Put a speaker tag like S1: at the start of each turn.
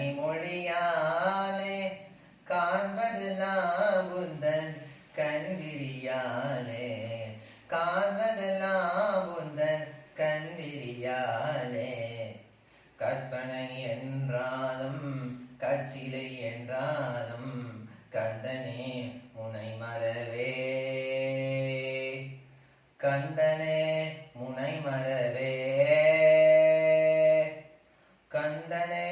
S1: கனிமொழியாலே காண்பது லாபுந்தன் கண்விழியாலே. காண்பது லாபுந்தன் கண்விழியாலே. கற்பனை என்றாலும் கச்சிலை என்றாலும் கந்தனே முனை மரவே கந்தனே முனை மரவே கந்தனே